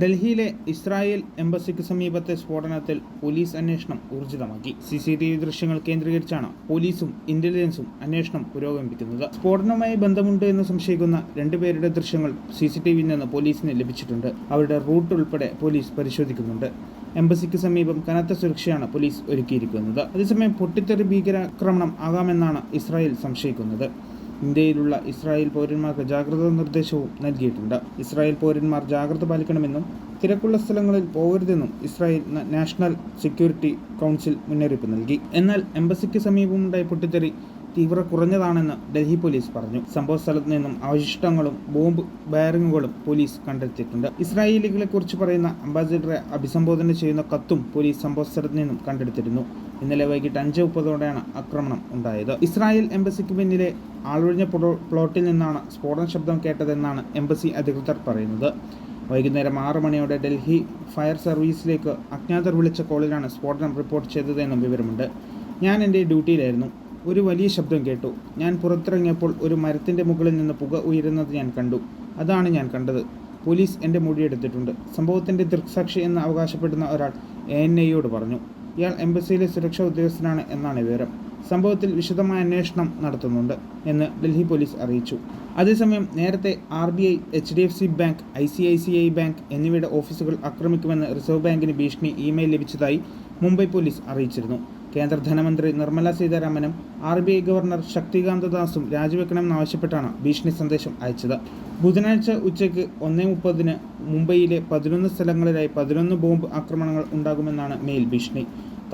ഡൽഹിയിലെ ഇസ്രായേൽ എംബസിക്ക് സമീപത്തെ സ്ഫോടനത്തിൽ പോലീസ് അന്വേഷണം ഊർജിതമാക്കി. സി സി ടി വി ദൃശ്യങ്ങൾ കേന്ദ്രീകരിച്ചാണ് പോലീസും ഇന്റലിജൻസും അന്വേഷണം പുരോഗമിക്കുന്നത് സ്ഫോടനവുമായി ബന്ധമുണ്ട് എന്ന് സംശയിക്കുന്ന രണ്ടുപേരുടെ ദൃശ്യങ്ങൾ സി സി ടി വിയിൽ നിന്ന് പോലീസിന് ലഭിച്ചിട്ടുണ്ട്. അവരുടെ റൂട്ട് ഉൾപ്പെടെ പോലീസ് പരിശോധിക്കുന്നുണ്ട്. എംബസിക്ക് സമീപം കനത്ത സുരക്ഷയാണ് പോലീസ് ഒരുക്കിയിരിക്കുന്നത്. അതേസമയം പൊട്ടിത്തെറി ഭീകരാക്രമണം ആകാമെന്നാണ് ഇസ്രായേൽ സംശയിക്കുന്നത്. ഇന്ത്യയിലുള്ള ഇസ്രായേൽ പൗരന്മാർക്ക് ജാഗ്രതാ നിർദ്ദേശവും നൽകിയിട്ടുണ്ട്. ഇസ്രായേൽ പൗരന്മാർ ജാഗ്രത പാലിക്കണമെന്നും തിരക്കുള്ള സ്ഥലങ്ങളിൽ പോകരുതെന്നും ഇസ്രായേൽ നാഷണൽ സെക്യൂരിറ്റി കൗൺസിൽ മുന്നറിയിപ്പ് നൽകി. എന്നാൽ എംബസിക്ക് സമീപമുണ്ടായ പൊട്ടിത്തെറി തീവ്ര കുറഞ്ഞതാണെന്ന് ഡൽഹി പോലീസ് പറഞ്ഞു. സംഭവ സ്ഥലത്ത് നിന്നും അവശിഷ്ടങ്ങളും ബോംബ് ബയറിങ്ങുകളും പോലീസ് കണ്ടെത്തിയിട്ടുണ്ട്. ഇസ്രായേലികളെ കുറിച്ച് പറയുന്ന അംബാസിഡറെ അഭിസംബോധന ചെയ്യുന്ന കത്തും പോലീസ് സംഭവ സ്ഥലത്ത് നിന്നും കണ്ടെടുത്തിരുന്നു. ഇന്നലെ വൈകിട്ട് അഞ്ച് മുപ്പതോടെയാണ് ആക്രമണം ഉണ്ടായത്. ഇസ്രായേൽ എംബസിക്ക് പിന്നിലെ ആളൊഴിഞ്ഞ പ്ലോട്ടിൽ നിന്നാണ് സ്ഫോടന ശബ്ദം കേട്ടതെന്നാണ് എംബസി അധികൃതർ പറയുന്നത്. വൈകുന്നേരം ആറ് മണിയോടെ ഡൽഹി ഫയർ സർവീസിലേക്ക് അജ്ഞാതർ വിളിച്ച കോളിലാണ് സ്ഫോടനം റിപ്പോർട്ട് ചെയ്തതെന്നും വിവരമുണ്ട്. ഞാൻ എന്റെ ഡ്യൂട്ടിയിലായിരുന്നു. ഒരു വലിയ ശബ്ദം കേട്ടു. ഞാൻ പുറത്തിറങ്ങിയപ്പോൾ ഒരു മരത്തിന്റെ മുകളിൽ നിന്ന് പുക ഉയരുന്നത് ഞാൻ കണ്ടു. അതാണ് ഞാൻ കണ്ടത്. പോലീസ് എന്റെ മൊഴിയെടുത്തിട്ടുണ്ട് സംഭവത്തിന്റെ ദൃക്സാക്ഷി എന്ന് അവകാശപ്പെടുന്ന ഒരാൾ എ എൻ ഐയോട് പറഞ്ഞു. ഇയാൾ എംബസിയിലെ സുരക്ഷാ ഉദ്യോഗസ്ഥനാണ് എന്നാണ് വിവരം. സംഭവത്തിൽ വിശദമായ അന്വേഷണം നടത്തുന്നുണ്ട് എന്ന് ഡൽഹി പോലീസ് അറിയിച്ചു. അതേസമയം നേരത്തെ R B I H D F C bank I C I C I bank എന്നിവയുടെ ഓഫീസുകൾ ആക്രമിക്കുമെന്ന് റിസർവ് ബാങ്കിന് ഭീഷണി ഇമെയിൽ ലഭിച്ചതായി മുംബൈ പോലീസ് അറിയിച്ചിരുന്നു. കേന്ദ്ര ധനമന്ത്രി Nirmala സീതാരാമനും R B I governor Shaktikanta ദാസും രാജിവെക്കണമെന്നാവശ്യപ്പെട്ടാണ് ഭീഷണി സന്ദേശം അയച്ചത്. ബുധനാഴ്ച ഉച്ചയ്ക്ക് ഒന്നേ മുപ്പതിന് മുംബൈയിലെ പതിനൊന്ന് സ്ഥലങ്ങളിലായി പതിനൊന്ന് ബോംബ് ആക്രമണങ്ങൾ ഉണ്ടാകുമെന്നാണ് മെയിൽ ഭീഷണി.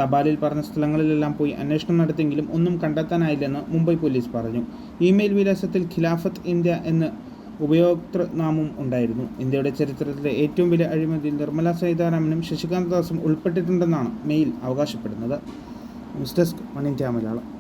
തപാലിൽ പറഞ്ഞ സ്ഥലങ്ങളിലെല്ലാം പോയി അന്വേഷണം നടത്തിയെങ്കിലും ഒന്നും കണ്ടെത്താനായില്ലെന്ന് മുംബൈ പോലീസ് പറഞ്ഞു. ഇമെയിൽ വിലാസത്തിൽ ഖിലാഫത്ത് ഇന്ത്യ എന്ന് ഉപയോക്തൃനാമം ഉണ്ടായിരുന്നു. ഇന്ത്യയുടെ ചരിത്രത്തിലെ ഏറ്റവും വലിയ അഴിമതി നിർമ്മല സീതാരാമനും ശശികാന്ത ദാസും ഉൾപ്പെട്ടിട്ടുണ്ടെന്നാണ് മെയിൽ അവകാശപ്പെടുന്നത്. ന്യൂസ് ഡെസ്ക് മണിന്റെ മലയാളം